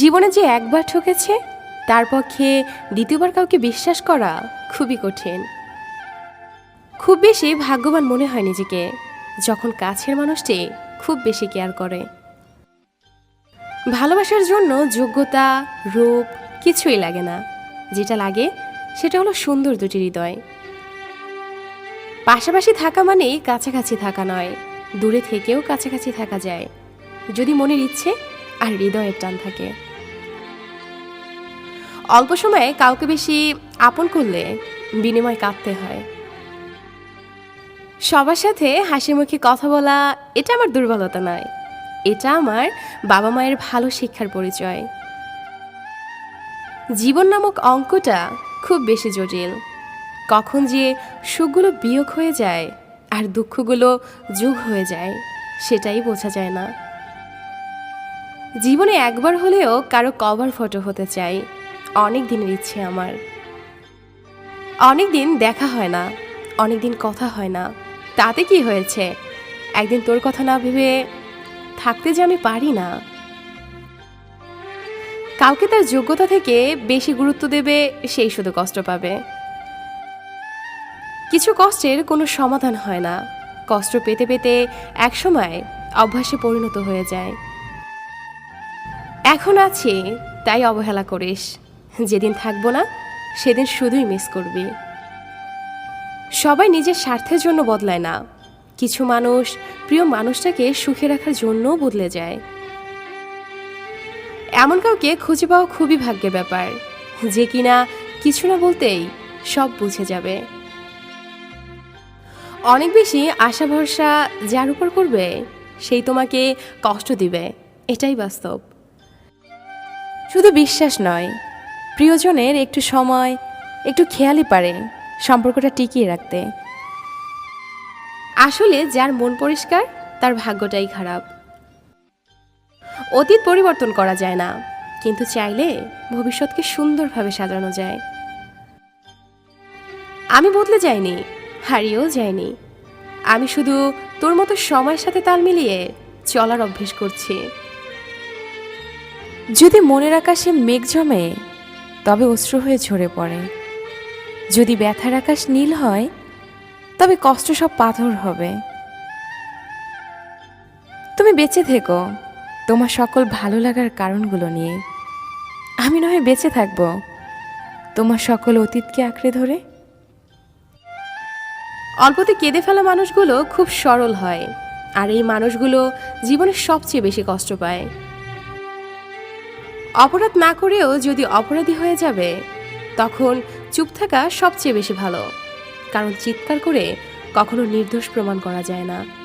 জীবনে যে একবার ঠকেছে, তার পক্ষে দ্বিতীয়বার কাউকে বিশ্বাস করা খুবই কঠিন। খুব বেশি ভাগ্যবান মনে হয় নিজেকে, যখন কাছের মানুষটি খুব বেশি কেয়ার করে। ভালোবাসার জন্য যোগ্যতা, রূপ কিছুই লাগে না। যেটা লাগে, সেটা হলো সুন্দর দুটি হৃদয়। পাশাপাশি থাকা মানেই কাছাকাছি থাকা নয়, দূরে থেকেও কাছাকাছি থাকা যায়। যদি মনের ইচ্ছে আর হৃদয়ের টান থাকে। অল্প সময়ে কাউকে বেশি আপন করলে বিনিময় কাঁদতে হয়। সবার সাথে হাসি মুখে কথা বলা, এটা আমার দুর্বলতা নয়। এটা আমার বাবা মায়ের ভালো শিক্ষার পরিচয়। জীবন নামক অঙ্কটা খুব বেশি জটিল। কখন যে সুখগুলো বিয়োগ হয়ে যায় আর দুঃখগুলো যোগ হয়ে যায়, সেটাই বোঝা যায় না। জীবনে একবার হলেও কারও কভার ফটো হতে চাই অনেক দিনের ইচ্ছে আমার। অনেক দিন দেখা হয় না অনেক দিন কথা হয় না। তাতে কি হয়েছে? একদিন তোর কথা না ভেবে থাকতে যে আমি পারি না। কাউকে তার যোগ্যতা থেকে বেশি গুরুত্ব দেবে, সেই শুধু কষ্ট পাবে। কিছু কষ্টের কোনো সমাধান হয় না। কষ্ট পেতে পেতে একসময় অভ্যাসে পরিণত হয়ে যায়। এখন আছি, তাই অবহেলা করিস। যেদিন থাকব না, সেদিন শুধুই মিস করবি। সবাই নিজের স্বার্থের জন্য বদলায় না। কিছু মানুষ প্রিয় মানুষটাকে সুখে রাখার জন্যও বদলে যায়। এমন কাউকে খুঁজে পাওয়া খুবই ভাগ্যের ব্যাপার। যে কিনা কিছু না বলতেই সব বুঝে যাবে। অনেক বেশি আশা ভরসা যার উপর করবে, সেই তোমাকে কষ্ট দিবে। এটাই বাস্তব। শুধু বিশ্বাস নয় প্রিয়জনের একটু সময়, একটু খেয়ালই পারে সম্পর্কটা টিকিয়ে রাখতে। আসলে যার মন পরিষ্কার, তার ভাগ্যটাই খারাপ। অতীত পরিবর্তন করা যায় না, কিন্তু চাইলে ভবিষ্যৎকে সুন্দরভাবে সাজানো যায়। আমি বদলে যাইনি, হারিয়েও যাইনি। আমি শুধু তোর মতো সময়ের সাথে তাল মিলিয়ে চলার অভ্যেস করছি। যদি মনের আকাশে মেঘ জমে তবে অশ্রু হয়ে ঝরে পড়ে। যদি ব্যথার আকাশ নীল হয়, তবে কষ্ট সব পাথর হবে। তুমি বেঁচে থেকো। তোমার সকল ভালো লাগার কারণগুলো নিয়ে। আমি নয় বেঁচে থাকব। তোমার সকল অতীতকে আঁকড়ে ধরে। অল্পতে কেঁদে ফেলা মানুষগুলো খুব সরল হয়। আর এই মানুষগুলো জীবনে সবচেয়ে বেশি কষ্ট পায়। অপরাধ না করেও যদি অপরাধী হয়ে যাবে, তখন চুপ থাকা সবচেয়ে বেশি ভালো। কারণ চিৎকার করে কখনো নির্দোষ প্রমাণ করা যায় না।